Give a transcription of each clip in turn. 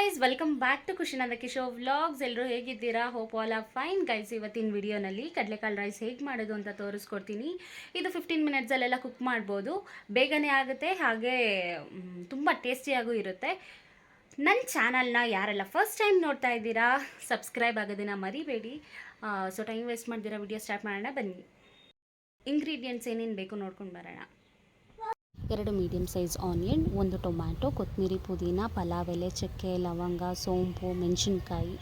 Guys welcome back to Khushinanda Kishore vlogs ಎಲ್ಲರೂ ಹೇಗಿದ್ದೀರಾ? Hope all of fine guys ಇವತ್ತಿನ ವಿಡಿಯೋನಲ್ಲಿ ಕಡಲೆಕಾಳು ರೈಸ್ ಹೇಗೆ ಮಾಡೋದು ಅಂತ ತೋರಿಸ್ಕೊಡ್ತೀನಿ. ಇದು ಫಿಫ್ಟೀನ್ ಮಿನಿಟ್ಸಲ್ಲೆಲ್ಲ ಕುಕ್ ಮಾಡ್ಬೋದು. ಬೇಗನೆ ಆಗುತ್ತೆ, ಹಾಗೆ ತುಂಬ ಟೇಸ್ಟಿಯಾಗೂ ಇರುತ್ತೆ. ನನ್ನ ಚಾನಲ್ನ ಯಾರೆಲ್ಲ ಫಸ್ಟ್ ಟೈಮ್ ನೋಡ್ತಾ ಇದ್ದೀರಾ ಸಬ್ಸ್ಕ್ರೈಬ್ ಆಗೋದನ್ನು ಮರಿಬೇಡಿ. ಸೊ ಟೈಮ್ ವೇಸ್ಟ್ ಮಾಡ್ದಿರೋ ವಿಡಿಯೋ ಸ್ಟಾರ್ಟ್ ಮಾಡೋಣ, ಬನ್ನಿ. ಇಂಗ್ರೀಡಿಯೆಂಟ್ಸ್ ಏನೇನು ಬೇಕು ನೋಡ್ಕೊಂಡು ಬರೋಣ. ಎರಡು ಮೀಡಿಯಮ್ ಸೈಜ್ ಆನಿಯನ್, ಒಂದು ಟೊಮ್ಯಾಟೊ ಕೊತ್ತಂಬರಿ ಪುದೀನ, ಪಲಾವ್ ಎಲೆ, ಚಕ್ಕೆ, ಲವಂಗ, ಸೋಂಪು, ಮೆಣಸಿನ್ಕಾಯಿ.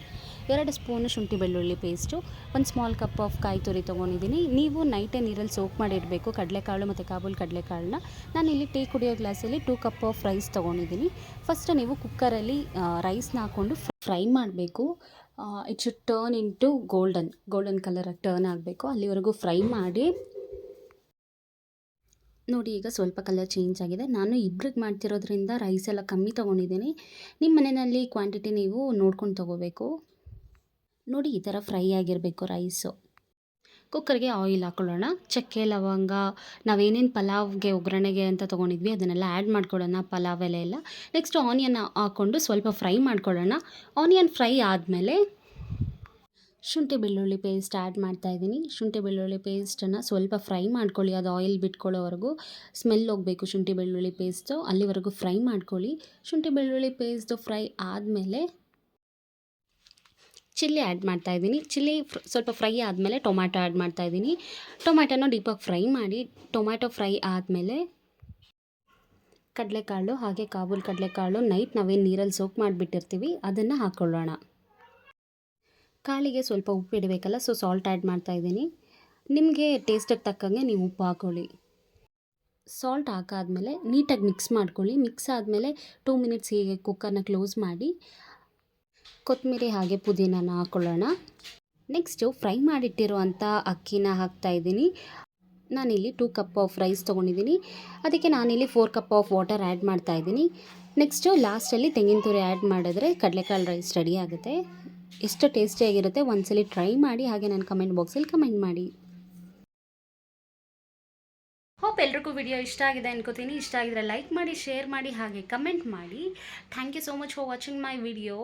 ಎರಡು ಸ್ಪೂನು ಶುಂಠಿ ಬೆಳ್ಳುಳ್ಳಿ ಪೇಸ್ಟು ಒಂದು ಸ್ಮಾಲ್ ಕಪ್ ಆಫ್ ಕಾಯಿ ತುರಿ ತೊಗೊಂಡಿದ್ದೀನಿ. ನೀವು ನೈಟೇ ನೀರಲ್ಲಿ ಸೋಕ್ ಮಾಡಿಡಬೇಕು ಕಡಲೆಕಾಳು ಮತ್ತು ಕಾಬೂಲ್ ಕಡಲೆಕಾಳನ್ನ. ನಾನು ಇಲ್ಲಿ ಟೀ ಕುಡಿಯೋ ಗ್ಲಾಸಲ್ಲಿ ಟೂ ಕಪ್ ಆಫ್ ರೈಸ್ ತೊಗೊಂಡಿದ್ದೀನಿ. ಫಸ್ಟ್ ನೀವು ಕುಕ್ಕರಲ್ಲಿ ರೈಸ್ನ ಹಾಕ್ಕೊಂಡು ಫ್ರೈ ಮಾಡಬೇಕು. It should turn to golden golden ಕಲರಾಗಿ turn ಆಗಬೇಕು. ಅಲ್ಲಿವರೆಗೂ ಫ್ರೈ ಮಾಡಿ ನೋಡಿ ಈಗ ಸ್ವಲ್ಪ ಕಲರ್ ಚೇಂಜ್ ಆಗಿದೆ. ನಾನು ಇಬ್ರಿಗೆ ಮಾಡ್ತಿರೋದ್ರಿಂದ ರೈಸ್ ಎಲ್ಲ ಕಮ್ಮಿ ತೊಗೊಂಡಿದ್ದೀನಿ. ನಿಮ್ಮ ಮನೆಯಲ್ಲಿ ಕ್ವಾಂಟಿಟಿ ನೀವು ನೋಡ್ಕೊಂಡು ತೊಗೋಬೇಕು. ನೋಡಿ ಈ ಥರ ಫ್ರೈ ಆಗಿರಬೇಕು ರೈಸು ಕುಕ್ಕರ್ಗೆ ಆಯಿಲ್ ಹಾಕ್ಕೊಳ್ಳೋಣ ಚಕ್ಕೆ, ಲವಂಗ, ನಾವೇನೇನು ಪಲಾವ್ಗೆ, ಒಗ್ಗರಣೆಗೆ ಅಂತ ತೊಗೊಂಡಿದ್ವಿ, ಅದನ್ನೆಲ್ಲ ಆ್ಯಡ್ ಮಾಡ್ಕೊಳ್ಳೋಣ. ಪಲಾವ್ ಎಲೆ ಎಲ್ಲ. ನೆಕ್ಸ್ಟ್ ಆನಿಯನ್ ಹಾಕ್ಕೊಂಡು ಸ್ವಲ್ಪ ಫ್ರೈ ಮಾಡ್ಕೊಳ್ಳೋಣ. ಆನಿಯನ್ ಫ್ರೈ ಆದಮೇಲೆ ಶುಂಠಿ ಬೆಳ್ಳುಳ್ಳಿ ಪೇಸ್ಟ್ ಆ್ಯಡ್ ಮಾಡ್ತಾ ಇದ್ದೀನಿ. ಶುಂಠಿ ಬೆಳ್ಳುಳ್ಳಿ ಪೇಸ್ಟನ್ನು ಸ್ವಲ್ಪ ಫ್ರೈ ಮಾಡ್ಕೊಳ್ಳಿ. ಅದು ಆಯಿಲ್ ಬಿಟ್ಕೊಳ್ಳೋವರೆಗೂ ಸ್ಮೆಲ್ ಹೋಗಬೇಕು ಶುಂಠಿ ಬೆಳ್ಳುಳ್ಳಿ ಪೇಸ್ಟು ಅಲ್ಲಿವರೆಗೂ ಫ್ರೈ ಮಾಡ್ಕೊಳ್ಳಿ. ಶುಂಠಿ ಬೆಳ್ಳುಳ್ಳಿ ಪೇಸ್ಟು ಫ್ರೈ ಆದಮೇಲೆ ಚಿಲ್ಲಿ ಆ್ಯಡ್ ಮಾಡ್ತಾ ಇದ್ದೀನಿ. ಚಿಲ್ಲಿ ಸ್ವಲ್ಪ ಫ್ರೈ ಆದಮೇಲೆ ಟೊಮ್ಯಾಟೊ ಆ್ಯಡ್ ಮಾಡ್ತಾ ಇದ್ದೀನಿ. ಟೊಮ್ಯಾಟೊನ ಡೀಪಾಗಿ ಫ್ರೈ ಮಾಡಿ ಟೊಮ್ಯಾಟೊ ಫ್ರೈ ಆದಮೇಲೆ ಕಡಲೆಕಾಳು ಹಾಗೆ ಕಾಬೂಲ್ ಕಡಲೆಕಾಳು ನೈಟ್ ನಾವೇನು ನೀರಲ್ಲಿ ಸೋಕ್ ಮಾಡಿಬಿಟ್ಟಿರ್ತೀವಿ. ಅದನ್ನು ಹಾಕ್ಕೊಳ್ಳೋಣ ಕಾಳಿಗೆ ಸ್ವಲ್ಪ ಉಪ್ಪು ಇಡಬೇಕಲ್ಲ ಸೊ ಸಾಲ್ಟ್ ಆ್ಯಡ್ ಮಾಡ್ತಾ ಇದ್ದೀನಿ. ನಿಮಗೆ ಟೇಸ್ಟಿಗೆ ತಕ್ಕಂಗೆ ನೀವು ಉಪ್ಪು ಹಾಕ್ಕೊಳ್ಳಿ ಸಾಲ್ಟ್ ಹಾಕಾದಮೇಲೆ ನೀಟಾಗಿ ಮಿಕ್ಸ್ ಮಾಡ್ಕೊಳ್ಳಿ. ಮಿಕ್ಸ್ ಆದಮೇಲೆ ಟೂ ಮಿನಿಟ್ಸ್ ಹೀಗೆ ಕುಕ್ಕರ್ನ ಕ್ಲೋಸ್ ಮಾಡಿ, ಕೊತ್ತಂಬರಿ ಹಾಗೆ ಪುದೀನನ ಹಾಕ್ಕೊಳ್ಳೋಣ ನೆಕ್ಸ್ಟು ಫ್ರೈ ಮಾಡಿಟ್ಟಿರುವಂಥ ಅಕ್ಕಿನ ಹಾಕ್ತಾ ಇದ್ದೀನಿ. ನಾನಿಲ್ಲಿ ಟೂ ಕಪ್ ಆಫ್ ರೈಸ್ ತೊಗೊಂಡಿದ್ದೀನಿ. ಅದಕ್ಕೆ ನಾನಿಲ್ಲಿ four cup of water add ಮಾಡ್ತಾ ಇದ್ದೀನಿ. ನೆಕ್ಸ್ಟು ಲಾಸ್ಟಲ್ಲಿ ತೆಂಗಿನ ತುರಿ ಆ್ಯಡ್ ಮಾಡಿದ್ರೆ ಕಡಲೆಕಾಳು ರೈಸ್ ರೆಡಿ ಆಗುತ್ತೆ. ಎಷ್ಟು ಟೇಸ್ಟಿಯಾಗಿರುತ್ತೆ ಒಂದ್ಸಲಿ ಟ್ರೈ ಮಾಡಿ, ಹಾಗೆ ನನ್ನ ಕಮೆಂಟ್ ಬಾಕ್ಸಲ್ಲಿ ಕಮೆಂಟ್ ಮಾಡಿ. ಹೋಪ್ ಎಲ್ರಿಗೂ ವಿಡಿಯೋ ಇಷ್ಟ ಆಗಿದೆ ಅನ್ಕೋತೀನಿ. ಇಷ್ಟ ಆಗಿದ್ರೆ ಲೈಕ್ ಮಾಡಿ ಶೇರ್ ಮಾಡಿ, ಹಾಗೆ ಕಮೆಂಟ್ ಮಾಡಿ. Thank you so much for watching my video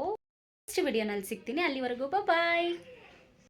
next ವಿಡಿಯೋನಲ್ಲಿ ಸಿಗ್ತೀನಿ. ಅಲ್ಲಿವರೆಗೂ ಬಾಯ್